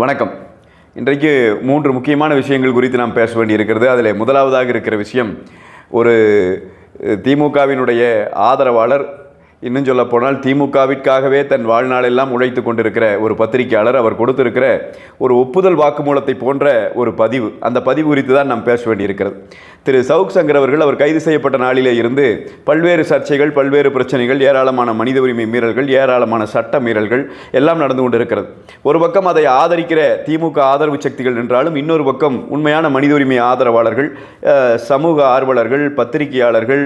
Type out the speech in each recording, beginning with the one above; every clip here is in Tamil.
வணக்கம். இன்றைக்கு மூன்று முக்கியமான விஷயங்கள் குறித்து நாம் பேச வேண்டியிருக்கிறது. அதில் முதலாவதாக இருக்கிற விஷயம் ஒரு திமுகவினுடைய ஆதரவாளர் இன்னும் சொல்ல போனால் திமுகவிற்காகவே தன் வாழ்நாளெல்லாம் உழைத்து கொண்டிருக்கிற ஒரு பத்திரிகையாளர் அவர் கொடுத்திருக்கிற ஒரு ஒப்புதல் வாக்குமூலத்தை போன்ற ஒரு பதிவு. அந்த பதிவு குறித்து தான் நாம் பேச வேண்டியிருக்கிறது. திரு. சவுக் சங்கர் அவர்கள் அவர் கைது செய்யப்பட்ட நாளிலே இருந்து பல்வேறு சர்ச்சைகள் பல்வேறு பிரச்சனைகள் ஏராளமான மனித உரிமை மீறல்கள் ஏராளமான சட்ட மீறல்கள் எல்லாம் நடந்து கொண்டிருக்கிறது. ஒரு பக்கம் அதை ஆதரிக்கிற திமுக ஆதரவு சக்திகள் என்றாலும் இன்னொரு பக்கம் உண்மையான மனித உரிமை ஆதரவாளர்கள் சமூக ஆர்வலர்கள் பத்திரிகையாளர்கள்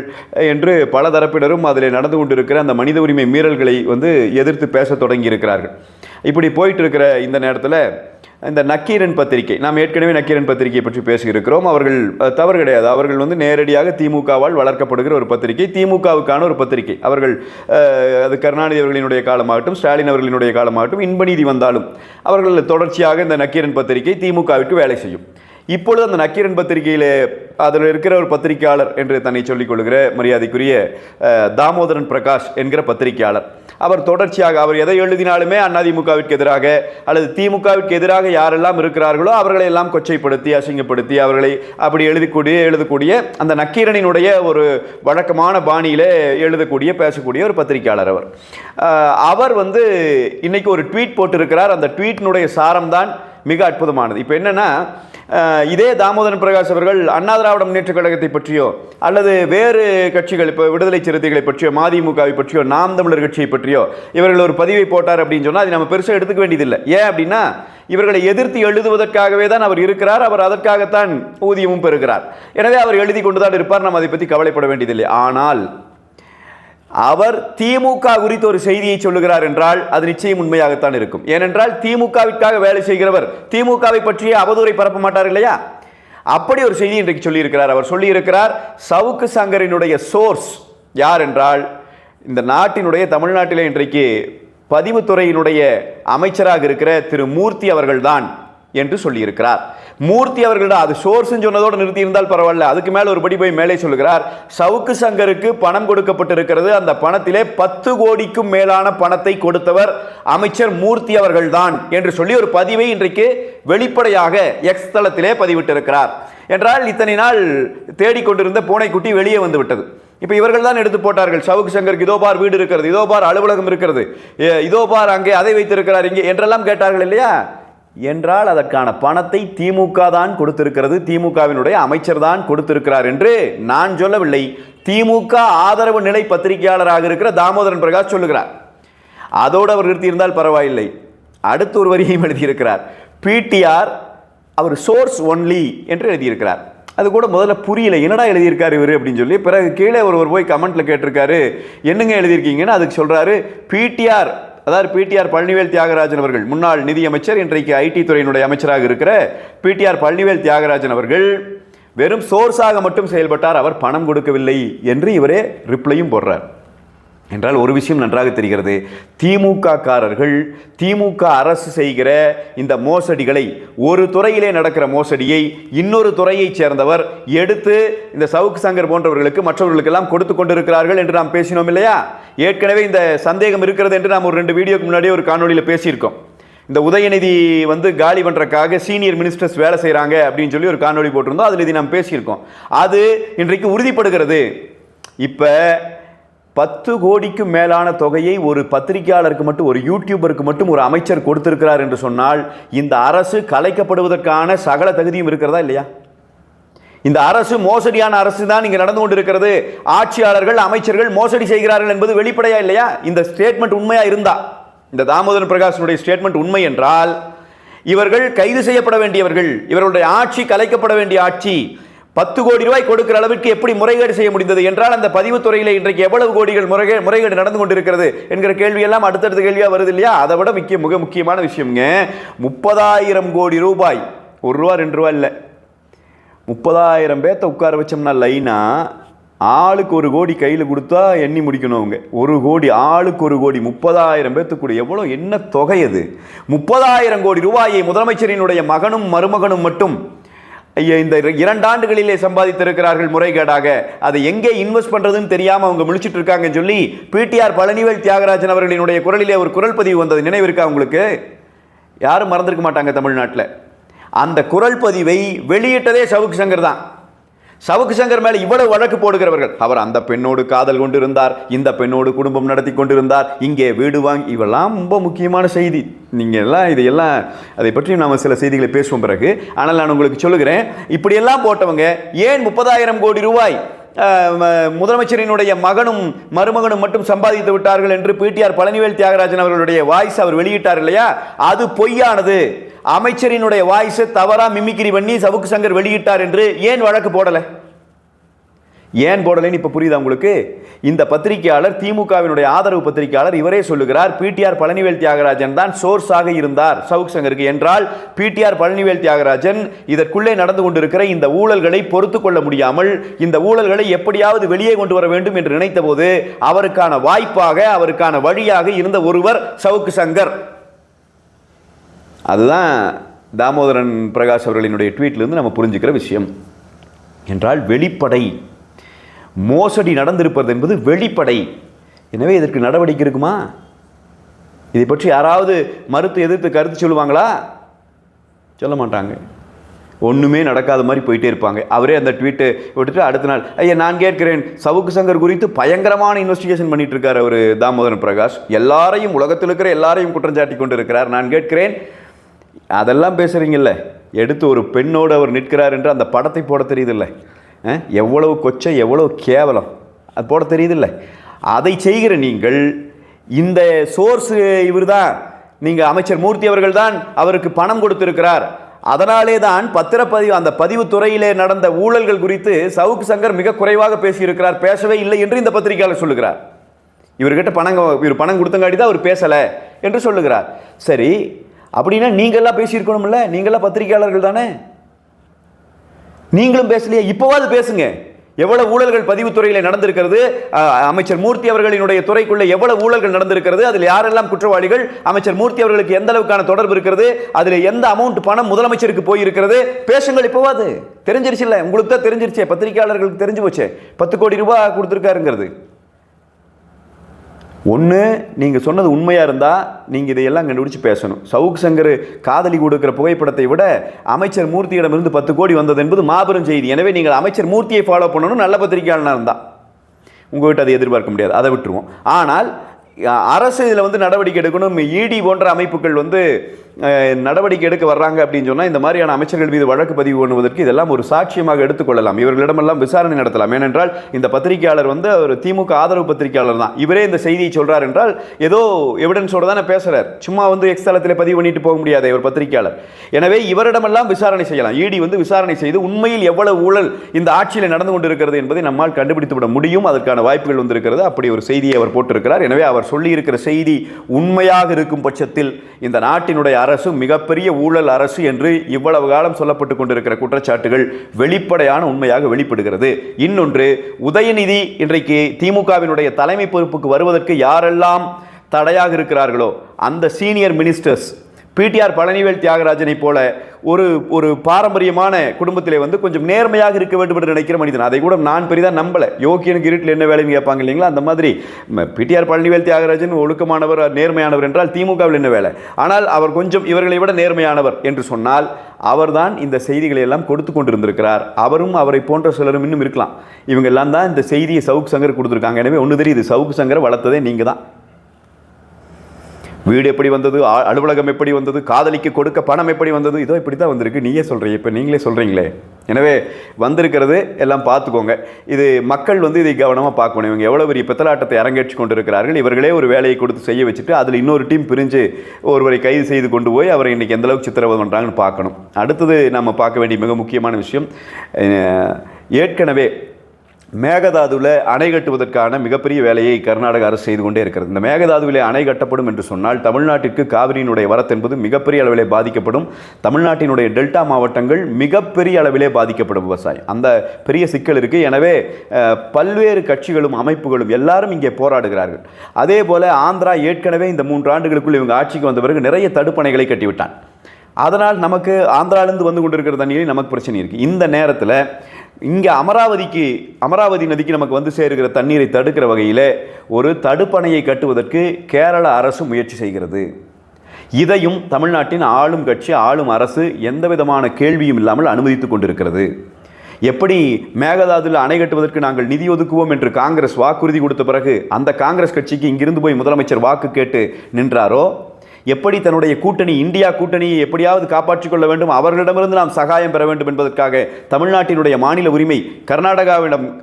என்று பல தரப்பினரும் அதில் நடந்து கொண்டிருக்கிற அந்த மனித உரிமை மீறல்களை வந்து எதிர்த்து பேச தொடங்கி இருக்கிறார்கள் இப்படி போயிட்டு இருக்கிற இந்த நேரத்தில் இந்த நக்கீரன் பத்திரிகை நாம் ஏற்கனவே நக்கீரன் பத்திரிகை பற்றி பேசியிருக்கிறோம். அவர்கள் தவறு கிடையாது. அவர்கள் வந்து நேரடியாக திமுகவால் வளர்க்கப்படுகிற ஒரு பத்திரிகை திமுகவுக்கான ஒரு பத்திரிகை. அவர்கள் அது கருணாநிதி அவர்களினுடைய காலமாகட்டும் ஸ்டாலின் அவர்களினுடைய காலமாகட்டும் இன்பநீதி வந்தாலும் அவர்கள் தொடர்ச்சியாக இந்த நக்கீரன் பத்திரிகை திமுகவிற்கு வேலை செய்யும். இப்பொழுது அந்த நக்கீரன் பத்திரிகையிலே அதில் இருக்கிற ஒரு பத்திரிகையாளர் என்று தன்னை சொல்லிக் கொள்கிற மரியாதைக்குரிய தாமோதரன் பிரகாஷ் என்கிற பத்திரிகையாளர். அவர் தொடர்ச்சியாக அவர் எதை எழுதினாலுமே அதிமுகவிற்கு எதிராக அல்லது திமுகவிற்கு எதிராக யாரெல்லாம் இருக்கிறார்களோ அவர்களை எல்லாம் கொச்சைப்படுத்தி அசிங்கப்படுத்தி அவர்களை அப்படி எழுதக்கூடிய எழுதக்கூடிய அந்த நக்கீரனினுடைய ஒரு வழக்கமான பாணியிலே எழுதக்கூடிய பேசக்கூடிய ஒரு பத்திரிகையாளர் அவர். அவர் வந்து இன்னைக்கு ஒரு ட்வீட் போட்டிருக்கிறார். அந்த ட்வீட்டினுடைய சாரம் தான் மிக அற்புதமானது. இப்போ என்னன்னா இதே தாமோதரன் பிரகாஷ் அவர்கள் அண்ணா திராவிட முன்னேற்ற கழகத்தை பற்றியோ அல்லது வேறு கட்சிகள் இப்போ விடுதலை சிறுத்தைகளை பற்றியோ மதிமுகவை பற்றியோ நாம் தமிழர் கட்சியை பற்றியோ இவர்கள் ஒரு பதிவை போட்டார் அப்படின்னு சொன்னால் அதை நம்ம பெருசாக எடுத்துக்க வேண்டியதில்லை. ஏன் அப்படின்னா இவர்களை எதிர்த்து எழுதுவதற்காகவே தான் அவர் இருக்கிறார் அவர் அதற்காகத்தான் ஊதியமும் பெறுகிறார். எனவே அவர் எழுதி கொண்டு தான் இருப்பார் நாம் அதை பற்றி கவலைப்பட வேண்டியதில்லை. ஆனால் அவர் திமுக குறித்து ஒரு செய்தியை சொல்லுகிறார் என்றால் அது நிச்சயம் உண்மையாகத்தான் இருக்கும். ஏனென்றால் திமுகவிற்காக வேலை செய்கிறவர் திமுகவை பற்றிய அவதூறை பரப்ப மாட்டார் இல்லையா? அப்படி ஒரு செய்தி இன்றைக்கு சொல்லியிருக்கிறார். அவர் சொல்லியிருக்கிறார் சவுக்கு சங்கரினுடைய சோர்ஸ் யார் என்றால் இந்த நாட்டினுடைய தமிழ்நாட்டில் இன்றைக்கு பதிவுத்துறையினுடைய அமைச்சராக இருக்கிற திரு மூர்த்தி அவர்கள்தான். என்று சொல்லியிருக்கிறார். மூர்த்தி அவர்களிடம் அது சோர்ஸ்ன்னு சொன்னதோடு நிறுத்தி இருந்தால் பரவாயில்ல. அதுக்கு மேலே ஒரு படி போய் மேலே சொல்கிறார் சவுக்கு சங்கருக்கு பணம் கொடுக்கப்பட்டிருக்கிறது. அந்த பணத்திலே பத்து கோடிக்கும் மேலான பணத்தை கொடுத்தவர் அமைச்சர் மூர்த்தி அவர்கள்தான் என்று சொல்லி ஒரு பதிவை இன்றைக்கு வெளிப்படையாக எக்ஸ் தளத்திலே பதிவிட்டிருக்கிறார். என்றால் இத்தனை நாள் தேடிக்கொண்டிருந்த பூனைக்குட்டி வெளியே வந்து விட்டது இப்போ இவர்கள் தான் எடுத்து போட்டார்கள். சவுக்கு சங்கருக்கு இதோ பார் வீடு இருக்கிறது இதோ பார் அலுவலகம் இருக்கிறது ஏ, இதோ பார் அங்கே அதை வைத்திருக்கிறார் இங்கே என்றெல்லாம் கேட்டார்கள் இல்லையா? என்றால் அதற்கான பணத்தை திமுக தான் கொடுத்திருக்கிறது. திமுகவினுடைய அமைச்சர் தான் கொடுத்திருக்கிறார் என்று நான் சொல்லவில்லை. திமுக ஆதரவு நிலை பத்திரிகையாளராக இருக்கிற தாமோதரன் பிரகாஷ் சொல்லுகிறார். அதோடு அவர் நிறுத்தியிருந்தால் பரவாயில்லை. அடுத்து ஒரு வரியையும் எழுதியிருக்கிறார். பிடிஆர் அவர் சோர்ஸ் ஒன்லி என்று எழுதியிருக்கிறார். அது கூட முதல்ல புரியல என்னடா எழுதியிருக்காரு இவர் அப்படின்னு சொல்லி பிறகு கீழே ஒருவர் போய் கமெண்ட்டில் கேட்டிருக்காரு. என்னங்க எழுதியிருக்கீங்கன்னு அதுக்கு சொல்கிறாரு பிடிஆர் அதாவது பிடிஆர் பழனிவேல் தியாகராஜன் அவர்கள் முன்னாள் நிதியமைச்சர் இன்றைக்கு ஐடி துறையினுடைய அமைச்சராக இருக்கிற பிடிஆர் பழனிவேல் தியாகராஜன் அவர்கள் வெறும் சோர்ஸாக மட்டும் செயல்பட்டார் அவர் பணம் கொடுக்கவில்லை என்று இவரே ரிப்ளையும் போடுறார். என்றால் ஒரு விஷயம் நன்றாக தெரிகிறது. திமுக காரர்கள் திமுக அரசு செய்கிற இந்த மோசடிகளை ஒரு துறையிலே நடக்கிற மோசடியை இன்னொரு துறையைச் சேர்ந்தவர் எடுத்து இந்த சவுக்கு சங்கர் போன்றவர்களுக்கு மற்றவர்களுக்கெல்லாம் கொடுத்து கொண்டிருக்கிறார்கள் என்று நாம் பேசினோம் இல்லையா? ஏற்கனவே இந்த சந்தேகம் இருக்கிறது என்று நாம் ஒரு ரெண்டு வீடியோக்கு முன்னாடியே ஒரு காணொலியில் பேசியிருக்கோம். இந்த உதயநிதி வந்து காலி பண்ணுறக்காக சீனியர் மினிஸ்டர்ஸ் வேலை செய்கிறாங்க அப்படின்னு சொல்லி ஒரு காணொலி போட்டிருந்தோம். அதில் இது நாம் பேசியிருக்கோம். அது இன்றைக்கு உறுதிப்படுகிறது. இப்போ பத்து கோடிக்கும் மேலான தொகையை ஒரு பத்திரிகையாளருக்கு மட்டும் ஒரு யூடியூபருக்கு மட்டும் ஒரு அமைச்சர் கொடுத்திருக்கிறார் என்று சொன்னால் இந்த அரசு கலைக்கப்படுவதற்கான சகல தகுதியும் இருக்கிறதா இல்லையா? இந்த அரசு மோசடியான அரசு தான் இங்கே நடந்து கொண்டிருக்கிறது. ஆட்சியாளர்கள் அமைச்சர்கள் மோசடி செய்கிறார்கள் என்பது வெளிப்படையா இல்லையா? இந்த ஸ்டேட்மெண்ட் உண்மையா இருந்தா? இந்த தாமோதரன் பிரகாஷனுடைய ஸ்டேட்மெண்ட் உண்மை என்றால் இவர்கள் கைது செய்யப்பட வேண்டியவர்கள் இவர்களுடைய ஆட்சி கலைக்கப்பட வேண்டிய ஆட்சி பத்து கோடி ரூபாய் கொடுக்கிற அளவிற்கு எப்படி முறைகேடு செய்ய முடிந்தது என்றால் அந்த பதிவுத்துறையில் இன்றைக்கு எவ்வளவு கோடிகள் முறைகே முறைகேடு நடந்து கொண்டிருக்கிறது என்கிற கேள்வியெல்லாம் அடுத்தடுத்த கேள்வியாக வருது இல்லையா? அதை விட முக்கிய மிக முக்கியமான விஷயம்ங்க. முப்பதாயிரம் கோடி ரூபாய். ஒரு ரூபா ரெண்டு ரூபா இல்லை. முப்பதாயிரம் பேர்த்த உட்கார வச்சோம்னா லைனா ஆளுக்கு ஒரு கோடி கையில் கொடுத்தா எண்ணி முடிக்கணும் அவங்க. ஒரு கோடி ஆளுக்கு ஒரு கோடி முப்பதாயிரம் பேர்த்துக்கு கூட எவ்வளோ என்ன தொகை அது? முப்பதாயிரம் கோடி ரூபாயை முதலமைச்சரினுடைய மகனும் மருமகனும் மட்டும் இந்த இரண்டு ஆண்டுகளிலே சம்பாதித்திருக்கிறார்கள் முறைகேடாக. அதை எங்கே இன்வெஸ்ட் பண்ணுறதுன்னு தெரியாமல் அவங்க முழிச்சிட்டு இருக்காங்கன்னு சொல்லி பிடிஆர் பழனிவேல் தியாகராஜன் அவர்களினுடைய குரலிலே ஒரு குரல் பதிவு வந்தது. நினைவு இருக்கா உங்களுக்கு? யாரும் மறந்துருக்க மாட்டாங்க தமிழ்நாட்டில். அந்த குரல் பதிவை வெளியிட்டதே சவுக்கு சங்கர் தான். சவுக்கு சங்கர் மேலே இவ்வளவு வழக்கு போடுகிறவர்கள். அவர் அந்த பெண்ணோடு காதல் கொண்டிருந்தார். இந்த பெண்ணோடு குடும்பம் நடத்தி கொண்டிருந்தார். இங்கே வீடு வாங்கி இவெல்லாம் ரொம்ப முக்கியமான செய்தி. நீங்கள் எல்லாம் இதையெல்லாம் அதை பற்றி நாம் சில செய்திகளை பேசுவோம் பிறகு. ஆனால் நான் உங்களுக்கு சொல்லுகிறேன் இப்படியெல்லாம் போட்டவங்க ஏன் முப்பதாயிரம் கோடி ரூபாய் முதலமைச்சரினுடைய மகனும் மருமகனும் மட்டும் சம்பாதித்து விட்டார்கள் என்று பிடிஆர் பழனிவேல் தியாகராஜன் அவர்களுடைய வாய்ஸ் அவர் வெளியிட்டார் இல்லையா? அது பொய்யானது. அமைச்சரினுடைய வாய்ஸை தவறா மிமிக்கிரி பண்ணி சவுக்கு சங்கர் வெளியிட்டார் என்று ஏன் வழக்கு போடலை? ஏன் போடலைன்னு இப்போ புரியுதா உங்களுக்கு? இந்த பத்திரிகையாளர் திமுகவினுடைய ஆதரவு பத்திரிகையாளர் இவரே சொல்லுகிறார் பிடிஆர் பழனிவேல் தியாகராஜன் தான் சோர்ஸாக இருந்தார் சவுக் சங்கருக்கு என்றால் பிடிஆர் பழனிவேல் தியாகராஜன் இதற்குள்ளே நடந்து கொண்டிருக்கிற இந்த ஊழல்களை பொறுத்து கொள்ள முடியாமல் இந்த ஊழல்களை எப்படியாவது வெளியே கொண்டு வர வேண்டும் என்று நினைத்தபோது அவருக்கான வாய்ப்பாக அவருக்கான வழியாக இருந்த ஒருவர் சவுக்கு சங்கர். அதுதான் தாமோதரன் பிரகாஷ் அவர்களினுடைய ட்வீட்லேருந்து நம்ம புரிஞ்சுக்கிற விஷயம். என்றால் வெளிப்படை மோசடி நடந்திருப்பது என்பது வெளிப்படை. எனவே இதற்கு நடவடிக்கை இருக்குமா? இதை பற்றி யாராவது மறுத்து எதிர்த்து கருத்து சொல்லுவாங்களா? சொல்ல மாட்டாங்க. ஒன்றுமே நடக்காத மாதிரி போயிட்டே இருப்பாங்க. அவரே அந்த ட்வீட்டை விட்டுட்டு அடுத்த நாள் ஐயா நான் கேட்கிறேன். சவுக்கு சங்கர் குறித்து பயங்கரமான இன்வெஸ்டிகேஷன் பண்ணிட்டு இருக்கார் அவர் தாமோதரன் பிரகாஷ். எல்லாரையும் உலகத்தில் இருக்கிற எல்லாரையும் குற்றஞ்சாட்டி கொண்டு இருக்கிறார் நான் கேட்கிறேன். அதெல்லாம் பேசுகிறீங்கல்ல எடுத்து ஒரு பெண்ணோடு அவர் நிற்கிறார் என்று அந்த படத்தை போட தெரியுதில்லை? எவ்வளவு கொச்சை எவ்வளவு கேவலம். அது போட தெரியுதில்ல. அதை செய்கிற நீங்கள் இந்த சோர்ஸு இவர் தான் நீங்கள் அமைச்சர் மூர்த்தி அவர்கள் தான் அவருக்கு பணம் கொடுத்திருக்கிறார். அதனாலே தான் பத்திரப்பதிவு அந்த பதிவு துறையிலே நடந்த ஊழல்கள் குறித்து சவுக்கு சங்கர் மிக குறைவாக பேசியிருக்கிறார். பேசவே இல்லை என்று இந்த பத்திரிகையாளர் சொல்லுகிறார். இவர்கிட்ட பணம் இவர் பணம் கொடுத்தங்காட்டி தான் அவர் பேசலை என்று சொல்லுகிறார். சரி அப்படின்னா நீங்கள்லாம் பேசியிருக்கணும்ல? நீங்களாம் பத்திரிகையாளர்கள் தானே? நீங்களும் பேசலையே இப்போவாது பேசுங்க. எவ்வளவு ஊழல்கள் பதிவுத்துறையில் நடந்திருக்கிறது? அமைச்சர் மூர்த்தி அவர்களினுடைய துறைக்குள்ள எவ்வளவு ஊழல்கள் நடந்திருக்கிறது? அதில் யாரெல்லாம் குற்றவாளிகள்? அமைச்சர் மூர்த்தி அவர்களுக்கு எந்த அளவுக்கான தொடர்பு இருக்கிறது? அதில் எந்த அமௌண்ட் பணம் முதலமைச்சருக்கு போயிருக்கிறது? பேசுங்கள் இப்போவாது. தெரிஞ்சிருச்சு இல்லை? உங்களுக்கு தான் தெரிஞ்சிருச்சே. பத்திரிகையாளர்களுக்கு தெரிஞ்சு போச்சே. பத்து கோடி ரூபாய் கொடுத்துருக்காருங்கிறது. ஒன்று நீங்கள் சொன்னது உண்மையாக இருந்தால் நீங்கள் இதையெல்லாம் கண்டுபிடிச்சு பேசணும். சவுக் சங்கர் காதலி கொடுக்குற புகைப்படத்தை விட அமைச்சர் மூர்த்தியிடமிருந்து பத்து கோடி வந்தது என்பது மாபெரும் செய்தி. எனவே நீங்கள் அமைச்சர் மூர்த்தியை ஃபாலோ பண்ணணும் நல்ல பத்திரிகையாளனாக இருந்தால் உங்கள்கிட்ட அதை எதிர்பார்க்க முடியாது. அதை விட்டுருவோம். ஆனால் அரசு இதில் வந்து நடவடிக்கை எடுக்கணும். இடி போன்ற அமைப்புகள் வந்து நடவடிக்கை எடுக்க வர்றாங்க அப்படின்னு சொன்னால் இந்த மாதிரியான அமைச்சர்கள் மீது வழக்கு பதிவு பண்ணுவதற்கு இதெல்லாம் ஒரு சாட்சியமாக எடுத்துக்கொள்ளலாம். இவர்களிடமெல்லாம் விசாரணை நடத்தலாம். ஏனென்றால் இந்த பத்திரிகையாளர் வந்து ஒரு திமுக ஆதரவு பத்திரிகையாளர் தான். இவரே இந்த செய்தியை சொல்கிறார் என்றால் ஏதோ எவிடன்ஸோடு தானே பேசுகிறார் சும்மா வந்து எக்ஸ்தலத்தில் பதிவு பண்ணிட்டு போக முடியாது இவர் பத்திரிகையாளர். எனவே இவரிடமெல்லாம் விசாரணை செய்யலாம். இடி வந்து விசாரணை செய்து உண்மையில் எவ்வளவு ஊழல் இந்த ஆட்சியில் நடந்து கொண்டிருக்கிறது என்பதை நம்மால் கண்டுபிடித்து விட முடியும். அதற்கான வாய்ப்புகள் வந்திருக்கிறது. அப்படி ஒரு செய்தியை அவர் போட்டிருக்கிறார். எனவே அவர் அவர் சொல்லியிருக்கிற செய்தி உண்மையாக இருக்கும் பட்சத்தில் இந்த நாட்டினுடைய அரசு மிகப்பெரிய ஊழல் அரசு என்று இவ்வளவு காலம் சொல்லப்பட்டு கொண்டிருக்கிற குற்றச்சாட்டுகள் வெளிப்படையான உண்மையாக வெளிப்படுகிறது. இன்னொன்று உதயநிதி இன்றைக்கு திமுகவினுடைய தலைமை பொறுப்புக்கு வருவதற்கு யாரெல்லாம் தடையாக இருக்கிறார்களோ அந்த சீனியர் மினிஸ்டர்ஸ் பிடிஆர் பழனிவேல் தியாகராஜனை போல ஒரு ஒரு பாரம்பரியமான குடும்பத்திலே வந்து கொஞ்சம் நேர்மையாக இருக்க வேண்டும் என்று நினைக்கிற மனிதன். அதை கூட நான் பெரிதாக நம்பலை. யோக்கியனுக்கு இருட்டில் என்ன வேலைன்னு கேட்பாங்க இல்லைங்களா? அந்த மாதிரி. பிடிஆர் பழனிவேல் தியாகராஜன் ஒழுக்கமானவர் நேர்மையானவர் என்றால் திமுகவில் என்ன வேலை? ஆனால் அவர் கொஞ்சம் இவர்களை விட நேர்மையானவர் என்று சொன்னால் அவர்தான் இந்த செய்திகளை எல்லாம் கொடுத்து கொண்டிருந்திருக்கிறார். அவரும் அவரை போன்ற சிலரும் இன்னும் இருக்கலாம். இவங்க எல்லாம் தான் இந்த செய்தியை சவுக் சங்கர் கொடுத்துருக்காங்க. எனவே ஒன்று தெரியுது. சவுக் சங்கரை வளர்த்ததே நீங்கள் தான் வீடு எப்படி வந்தது? அலுவலகம் எப்படி வந்தது? காதலிக்கு கொடுக்க பணம் எப்படி வந்தது? இதோ இப்படி தான் வந்திருக்கு. நீயே சொல்கிறீங்க இப்போ நீங்களே சொல்கிறீங்களே எனவே வந்திருக்கிறது எல்லாம் பார்த்துக்கோங்க. இது மக்கள் வந்து இதை கவனமாக பார்க்கணும். இவங்க எவ்வளோ பெரிய பித்தலாட்டத்தை அரங்கேற்றி கொண்டிருக்கிறார்கள். இவர்களே ஒரு வேலையை கொடுத்து செய்ய வச்சுட்டு அதில் இன்னொரு டீம் பிரிஞ்சு ஒருவரை கைது செய்து கொண்டு போய் அவரை இன்றைக்கி எந்தளவுக்கு சித்திரவதை பண்ணுறாங்கன்னு பார்க்கணும். அடுத்தது நம்ம பார்க்க வேண்டிய மிக முக்கியமான விஷயம் ஏற்கனவே மேகதாதுவில் அணை கட்டுவதற்கான மிகப்பெரிய வேலையை கர்நாடக அரசு செய்து கொண்டே இருக்கிறது. இந்த மேகதாதுவிலே அணை கட்டப்படும் என்று சொன்னால் தமிழ்நாட்டிற்கு காவிரியினுடைய வரத்து என்பது மிகப்பெரிய அளவிலே பாதிக்கப்படும். தமிழ்நாட்டினுடைய டெல்டா மாவட்டங்கள் மிகப்பெரிய அளவிலே பாதிக்கப்படும் விவசாயம். அந்த பெரிய சிக்கல் இருக்குது எனவே பல்வேறு கட்சிகளும் அமைப்புகளும் எல்லாரும் இங்கே போராடுகிறார்கள். அதே போல் ஆந்திரா ஏற்கனவே இந்த மூன்று ஆண்டுகளுக்குள் இவங்க ஆட்சிக்கு வந்த பிறகு நிறைய தடுப்பணைகளை கட்டிவிட்டான். அதனால் நமக்கு ஆந்திராலேருந்து வந்து கொண்டிருக்கிற தண்ணியிலே நமக்கு பிரச்சனை இருக்குது இந்த நேரத்தில் இங்கே அமராவதிக்கு அமராவதி நதிக்கு நமக்கு வந்து சேருகிற தண்ணீரை தடுக்கிற வகையில் ஒரு தடுப்பணையை கட்டுவதற்கு கேரள அரசு முயற்சி செய்கிறது. இதையும் தமிழ்நாட்டின் ஆளும் கட்சி ஆளும் அரசு எந்த விதமான கேள்வியும் இல்லாமல் அனுமதித்து கொண்டிருக்கிறது. எப்படி மேகதாதுல அணை கட்டுவதற்கு நாங்கள் நிதி ஒதுக்குவோம் என்று காங்கிரஸ் வாக்குறுதி கொடுத்த பிறகு அந்த காங்கிரஸ் கட்சிக்கு இங்கிருந்து போய் முதலமைச்சர் வாக்கு கேட்டு நின்றாரோ? எப்படி தன்னுடைய கூட்டணி இந்தியா கூட்டணியை எப்படியாவது காப்பாற்றிக் கொள்ள வேண்டும் அவர்களிடமிருந்து நாம் சகாயம் பெற வேண்டும் என்பதற்காக தமிழ்நாட்டினுடைய மாநில உரிமை கர்நாடகாவிடம்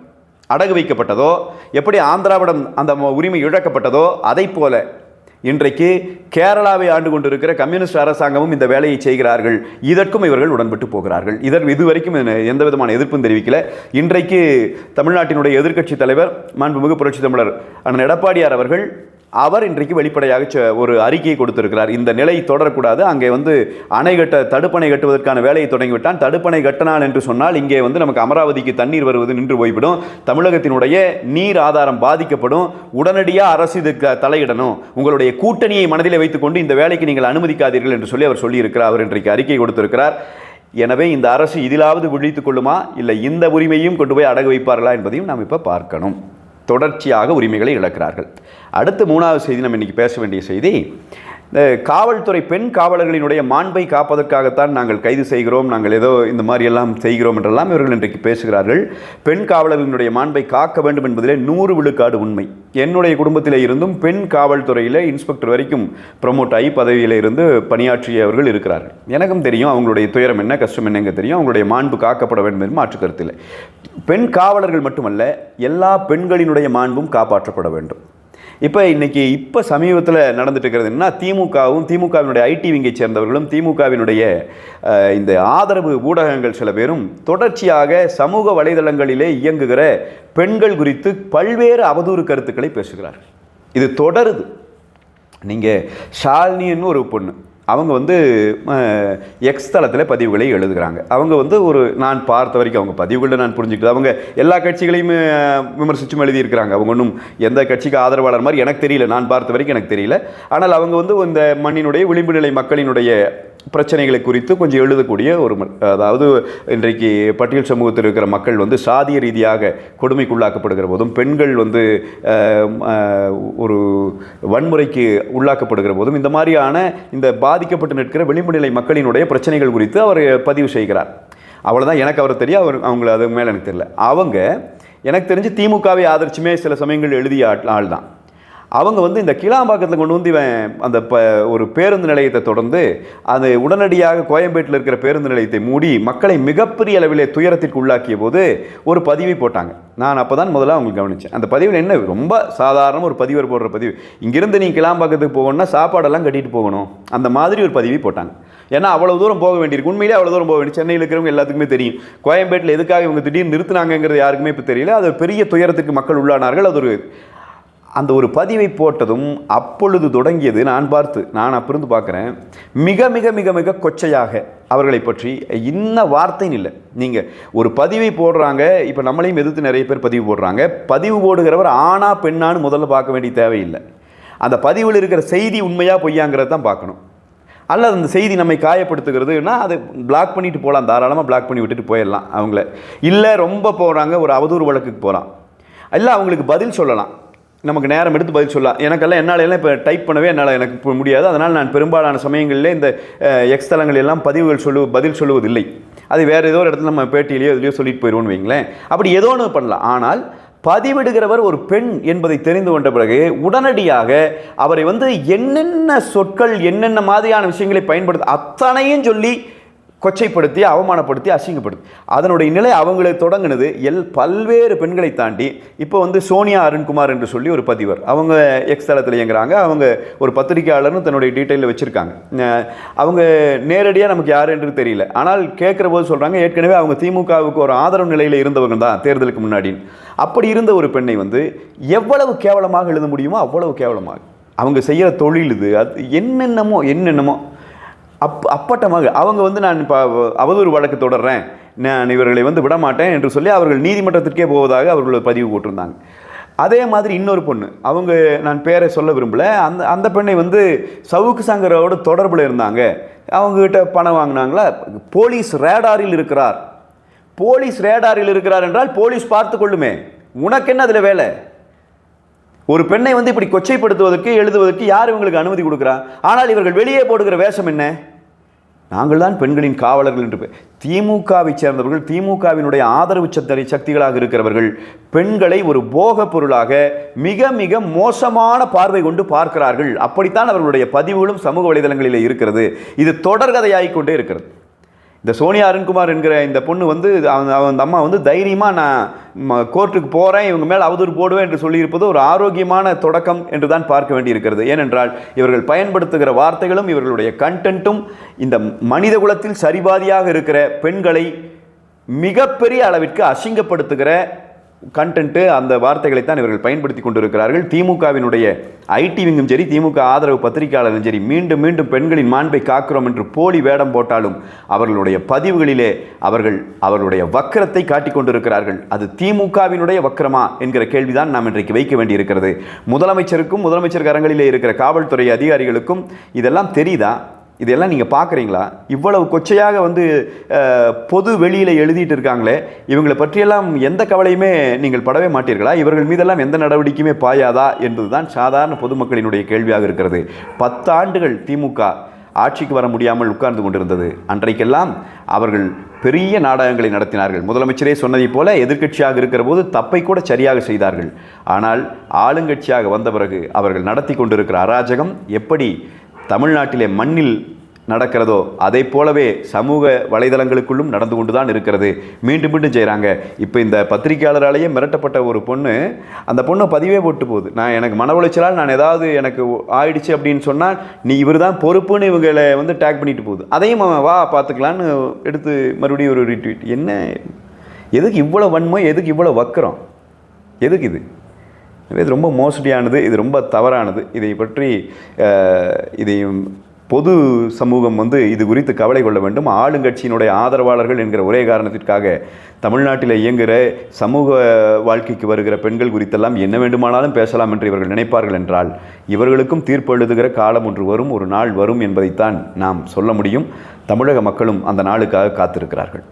அடகு வைக்கப்பட்டதோ எப்படி ஆந்திராவிடம் அந்த உரிமை இழக்கப்பட்டதோ அதை போல இன்றைக்கு கேரளாவை ஆண்டு கொண்டிருக்கிற கம்யூனிஸ்ட் அரசாங்கமும் இந்த வேலையை செய்கிறார்கள். இதற்கும் இவர்கள் உடன்பட்டு போகிறார்கள். இதற்கு இதுவரைக்கும் எந்த- எந்த விதமான எதிர்ப்பும் தெரிவிக்கல. இன்றைக்கு தமிழ்நாட்டினுடைய எதிர்க்கட்சி தலைவர் மாண்புமிகு புரட்சி தமிழர் அண்ணன் எடப்பாடியார் அவர்கள் அவர் இன்றைக்கு வெளிப்படையாக ஒரு அறிக்கையை கொடுத்திருக்கிறார். இந்த நிலை தொடரக்கூடாது. அங்கே வந்து அணை கட்ட தடுப்பணை கட்டுவதற்கான வேலையை தொடங்கிவிட்டான். தடுப்பணை கட்டினான் என்று சொன்னால் இங்கே வந்து நமக்கு அமராவதிக்கு தண்ணீர் வருவது நின்று போய்விடும். தமிழகத்தினுடைய நீர் ஆதாரம் பாதிக்கப்படும். உடனடியாக அரசு இதுக்கு தலையிடணும். உங்களுடைய கூட்டணியை மனதில் வைத்துக்கொண்டு இந்த வேலைக்கு நீங்கள் அனுமதிக்காதீர்கள் என்று சொல்லி அவர் சொல்லியிருக்கிறார். அவர் இன்றைக்கு அறிக்கை கொடுத்திருக்கிறார். எனவே இந்த அரசு இதிலாவது விழித்துக் கொள்ளுமா? இல்லை இந்த உரிமையும் கொண்டு போய் அடகு வைப்பார்களா என்பதையும் நாம் இப்போ பார்க்கணும். தொடர்ச்சியாக உரிமைகளை இழக்கிறார்கள். அடுத்து மூணாவது செய்தி நம்ம இன்றைக்கி பேச வேண்டிய செய்தி இந்த காவல்துறை பெண் காவலர்களினுடைய மாண்பை காப்பதற்காகத்தான் நாங்கள் கைது செய்கிறோம் நாங்கள் ஏதோ இந்த மாதிரி எல்லாம் செய்கிறோம் என்றெல்லாம் இவர்கள் இன்றைக்கு பேசுகிறார்கள். பெண் காவலர்களினுடைய மாண்பை காக்க வேண்டும் என்பதிலே நூறு விழுக்காடு உண்மை. என்னுடைய குடும்பத்தில் இருந்தும் பெண் காவல்துறையில் இன்ஸ்பெக்டர் வரைக்கும் ப்ரொமோட் ஆகி பதவியில் இருந்து பணியாற்றியவர்கள் இருக்கிறார்கள். எனக்கும் தெரியும் அவங்களுடைய துயரம் என்ன கஷ்டம் என்னங்க தெரியும். அவங்களுடைய மாண்பு காக்கப்பட வேண்டும் என்று மாற்று கருத்தில். பெண் காவலர்கள் மட்டுமல்ல எல்லா பெண்களினுடைய மாண்பும் காப்பாற்றப்பட வேண்டும். இப்போ இன்றைக்கி இப்போ சமீபத்தில் நடந்துட்டு இருக்கிறது என்ன திமுகவும் திமுகவினுடைய ஐடி விங்கை சேர்ந்தவர்களும் திமுகவினுடைய இந்த ஆதரவு ஊடகங்கள் சில பேரும் தொடர்ச்சியாக சமூக வலைதளங்களிலே இயங்குகிற பெண்கள் குறித்து பல்வேறு அவதூறு கருத்துக்களை பேசுகிறார்கள். இது தொடருது. நீங்கள் ஷாலினின்னு ஒரு பொண்ணு அவங்க வந்து எக்ஸ் தளத்தில் பதிவுகளை எழுதுகிறாங்க. அவங்க வந்து ஒரு நான் பார்த்த வரைக்கும் அவங்க பதிவுகளில் நான் புரிஞ்சுக்கிட்டு அவங்க எல்லா கட்சிகளையும் விமர்சிச்சும் எழுதியிருக்கிறாங்க. அவங்க ஒன்றும் எந்த கட்சிக்கு ஆதரவாளர் மாதிரி எனக்கு தெரியல. நான் பார்த்த வரைக்கும் எனக்கு தெரியல. ஆனால் அவங்க வந்து இந்த மண்ணினுடைய விளிம்பு நிலை மக்களினுடைய பிரச்சனைகளை குறித்து கொஞ்சம் எழுதக்கூடிய ஒரு ம- அதாவது இன்றைக்கு பட்டியல் சமூகத்தில் இருக்கிற மக்கள் வந்து சாதிய ரீதியாக கொடுமைக்குள்ளாக்கப்படுகிற போதும் பெண்கள் வந்து ஒரு வன்முறைக்கு உள்ளாக்கப்படுகிற போதும் இந்த மாதிரியான இந்த பாதிக்கப்பட்டு நிற்கிற விளிம்பு மக்களினுடைய பிரச்சனைகள் குறித்து அவர் பதிவு செய்கிறார். அவ்வளோதான் எனக்கு அவர் தெரியும் அவர் அவங்கள அது மேலே எனக்கு தெரியல. அவங்க எனக்கு தெரிஞ்சு திமுகவை ஆதரிச்சுமே சில சமயங்கள் எழுதிய ஆள் தான் அவங்க வந்து இந்த கிளாம்பாக்கத்தில் கொண்டு வந்து இவன் அந்த ப ஒரு பேருந்து நிலையத்தை தொடர்ந்து அது உடனடியாக கோயம்பேட்டில் இருக்கிற பேருந்து நிலையத்தை மூடி மக்களை மிகப்பெரிய அளவிலே துயரத்திற்கு உள்ளாக்கிய போது ஒரு பதிவை போட்டாங்க. நான் அப்போ தான் முதல்ல அவங்களுக்கு கவனித்தேன் அந்த பதிவில் என்ன? ரொம்ப சாதாரண ஒரு பதிவர் போடுற பதிவு. இங்கிருந்து நீ கிளாம்பாக்கத்துக்கு போகணும்னா சாப்பாடெல்லாம் கட்டிட்டு போகணும். அந்த மாதிரி ஒரு பதிவை போட்டாங்க. ஏன்னா அவ்வளோ தூரம் போக வேண்டியிருக்கு. உண்மையிலே அவ்வளோ தூரம் போக வேண்டிய சென்னையில் இருக்கிறவங்க எல்லாத்துக்குமே தெரியும். கோயம்பேட்டில் எதுக்காக இவங்க திடீர்னு நிறுத்தினாங்கிறது யாருக்குமே இப்போ தெரியல. அது பெரிய துயரத்துக்கு மக்கள் உள்ளானார்கள். அது ஒரு அந்த ஒரு பதிவை போட்டதும் அப்பொழுது தொடங்கியது நான் பார்த்து நான் அப்பிருந்து பார்க்குறேன் மிக மிக மிக மிக கொச்சையாக அவர்களை பற்றி இன்ன வார்த்தைன்னு இல்லை. நீங்கள் ஒரு பதிவை போடுறாங்க இப்போ நம்மளையும் எதிர்த்து நிறைய பேர் பதிவு போடுறாங்க. பதிவு போடுகிறவர் ஆணா பெண்ணான்னு முதல்ல பார்க்க வேண்டிய தேவையில்லை. அந்த பதிவில் இருக்கிற செய்தி உண்மையாக பொய்யாங்கிறது தான் பார்க்கணும். அல்லது அந்த செய்தி நம்மை காயப்படுத்துகிறதுனா அதை பிளாக் பண்ணிட்டு போகலாம். தாராளமாக பிளாக் பண்ணி விட்டுட்டு போயிடலாம் அவங்கள. இல்லை ரொம்ப போகிறாங்க ஒரு அவதூறு வழக்குக்கு போகலாம். இல்லை அவங்களுக்கு பதில் சொல்லலாம். நமக்கு நேரம் எடுத்து பதில் சொல்லலாம். எனக்கெல்லாம் என்னால் எல்லாம் இப்போ டைப் பண்ணவே என்னால் எனக்கு இப்போ முடியாது. அதனால் நான் பெரும்பாலான சமயங்களில் இந்த எக்ஸ்தலங்கள் எல்லாம் பதிவுகள் சொல்லு பதில் சொல்லுவதில்லை. அது வேறு ஏதோ ஒரு இடத்துல நம்ம பேட்டியிலையோ இதுலையோ சொல்லிட்டு போயிடுவோம்னு வைங்களேன். அப்படி ஏதோ ஒன்று பண்ணலாம். ஆனால் பதிவிடுகிறவர் ஒரு பெண் என்பதை தெரிந்து கொண்ட பிறகு உடனடியாக அவரை வந்து என்னென்ன சொற்கள் என்னென்ன மாதிரியான விஷயங்களை பயன்படுத்த அத்தனையும் சொல்லி கொச்சைப்படுத்தி அவமானப்படுத்தி அசிங்கப்படுத்தி. அதனுடைய நிலை அவங்களை தொடங்கினது. எல் பல்வேறு பெண்களை தாண்டி இப்போ வந்து சோனியா அருண்குமார் என்று சொல்லி ஒரு பதிவர். அவங்க எக்ஸ் தளத்தில் இயங்குறாங்க. அவங்க ஒரு பத்திரிகையாளர்னு தன்னுடைய டீட்டெயிலில் வச்சுருக்காங்க. அவங்க நேரடியாக நமக்கு யார் என்று தெரியல. ஆனால் கேட்குற போது சொல்கிறாங்க ஏற்கனவே அவங்க திமுகவுக்கு ஒரு ஆதரவு நிலையில் இருந்தவங்க தான் தேர்தலுக்கு முன்னாடி அப்படி இருந்த ஒரு பெண்ணை வந்து எவ்வளவு கேவலமாக எழுத முடியுமோ அவ்வளவு கேவலமாக. அவங்க செய்கிற தொழில் இது அது என்னென்னமோ என்னென்னமோ. அப் அப்பட்டமாக அவங்க வந்து நான் இப்போ அவதூறு வழக்கு தொடர்றேன். நான் இவர்களை வந்து விடமாட்டேன் என்று சொல்லி அவர்கள் நீதிமன்றத்திற்கே போவதாக அவர்கள் பதிவு போட்டிருந்தாங்க. அதே மாதிரி இன்னொரு பொண்ணு. அவங்க நான் பேரை சொல்ல விரும்பல. அந்த அந்த பெண்ணை வந்து சவுக்கு சங்கரோட தொடர்பில் இருந்தாங்க. அவங்ககிட்ட பணம் வாங்கினாங்களா? போலீஸ் ரேடாரில் இருக்கிறார். போலீஸ் ரேடாரில் இருக்கிறார் என்றால் போலீஸ் பார்த்து கொள்ளுமே. உனக்கு என்ன அதில் வேலை? ஒரு பெண்ணை வந்து இப்படி கொச்சைப்படுத்துவதற்கு எழுதுவதற்கு யார் இவங்களுக்கு அனுமதி கொடுக்குறா? ஆனால் இவர்கள் வெளியே போடுகிற வேஷம் என்ன? நாங்கள் தான் பெண்களின் காவலர்கள் என்று திமுகவை சேர்ந்தவர்கள் திமுகவினுடைய ஆதரவு சக்தி சக்திகளாக இருக்கிறவர்கள் பெண்களை ஒரு போகப் பொருளாக மிக மிக மோசமான பார்வை கொண்டு பார்க்கிறார்கள். அப்படித்தான் அவர்களுடைய பதிவுகளும் சமூக வலைதளங்களில் இருக்கிறது. இது தொடர்கதையாகிக் கொண்டே இருக்கிறது. இந்த சோனியா அருண்குமார் என்கிற இந்த பொண்ணு வந்து அந்த அம்மா வந்து தைரியமாக நான் கோர்ட்டுக்கு போகிறேன் இவங்க மேலே அவதூறு போடுவேன் என்று சொல்லியிருப்பது ஒரு ஆரோக்கியமான தொடக்கம் என்று தான் பார்க்க வேண்டியிருக்கிறது. ஏனென்றால் இவர்கள் பயன்படுத்துகிற வார்த்தைகளும் இவர்களுடைய கண்டென்ட்டும் இந்த மனித குலத்தில் சரிபாதியாக இருக்கிற பெண்களை மிகப்பெரிய அளவிற்கு அசிங்கப்படுத்துகிற கண்டென்ட்டு அந்த வார்த்தைகளை தான் இவர்கள் பயன்படுத்தி கொண்டிருக்கிறார்கள். திமுகவினுடைய ஐடி விங்கும் சரி திமுக ஆதரவு பத்திரிகையாளரும் சரி மீண்டும் மீண்டும் பெண்களின் மாண்பை காக்கிறோம் என்று போலி வேடம் போட்டாலும் அவர்களுடைய பதிவுகளிலே அவர்கள் அவர்களுடைய வக்கரத்தை காட்டிக் கொண்டிருக்கிறார்கள். அது திமுகவினுடைய வக்கரமா என்கிற கேள்விதான் நாம் இன்றைக்கு வைக்க வேண்டியிருக்கிறது. முதலமைச்சருக்கும் முதலமைச்சர் கரங்களிலே இருக்கிற காவல்துறை அதிகாரிகளுக்கும் இதெல்லாம் தெரியுதா? இதெல்லாம் நீங்கள் பார்க்குறீங்களா? இவ்வளவு கொச்சையாக வந்து பொது வெளியில் எழுதிட்டு இருக்காங்களே இவங்களை பற்றியெல்லாம் எந்த கவலையுமே நீங்கள் படவே மாட்டீர்களா? இவர்கள் மீதெல்லாம் எந்த நடவடிக்கையுமே பாயாதா? என்பதுதான் சாதாரண பொதுமக்களினுடைய கேள்வியாக இருக்கிறது. பத்தாண்டுகள் திமுக ஆட்சிக்கு வர முடியாமல் உட்கார்ந்து கொண்டிருந்தது. அன்றைக்கெல்லாம் அவர்கள் பெரிய நாடகங்களை நடத்தினார்கள். முதலமைச்சரே சொன்னதைப் போல எதிர்க்கட்சியாக இருக்கிற போது தப்பை கூட சரியாக செய்தார்கள். ஆனால் ஆளுங்கட்சியாக வந்த பிறகு அவர்கள் நடத்தி கொண்டிருக்கிற அராஜகம் எப்படி தமிழ்நாட்டிலே மண்ணில் நடக்கிறதோ அதை போலவே சமூக வலைதளங்களுக்குள்ளும் நடந்து கொண்டு தான் இருக்கிறது. மீண்டும் மீண்டும் செய்கிறாங்க இப்போ இந்த பத்திரிகையாளராலேயே மிரட்டப்பட்ட ஒரு பொண்ணு அந்த பொண்ணை பதிவே போட்டு போகுது. நான் எனக்கு மன உளைச்சலால் நான் ஏதாவது எனக்கு ஆயிடுச்சு அப்படின்னு சொன்னால் நீ இவர் தான் பொறுப்புன்னு இவங்களை வந்து டேக் பண்ணிட்டு போகுது. அதையும் அவன் வா பார்த்துக்கலான்னு எடுத்து மறுபடியும் ஒரு ரிட்வீட் என்ன? எதுக்கு இவ்வளோ வன்மை எதுக்கு இவ்வளோ வக்கரம்? எதுக்கு இது? இது ரொம்ப மோசடியானது இது ரொம்ப தவறானது. இதை பற்றி இதை பொது சமூகம் வந்து இது குறித்து கவலை கொள்ள வேண்டும். ஆளுங்கட்சியினுடைய ஆதரவாளர்கள் என்கிற ஒரே காரணத்திற்காக தமிழ்நாட்டில் இயங்குகிற சமூக வாழ்க்கைக்கு வருகிற பெண்கள் குறித்தெல்லாம் என்ன வேண்டுமானாலும் பேசலாம் என்று இவர்கள் நினைப்பார்கள் என்றால் இவர்களுக்கும் தீர்ப்பு எழுதுகிற காலம் ஒன்று வரும் ஒரு நாள் வரும் என்பதைத்தான் நாம் சொல்ல முடியும். தமிழக மக்களும் அந்த நாளுக்காக காத்திருக்கிறார்கள்.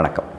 வணக்கம்.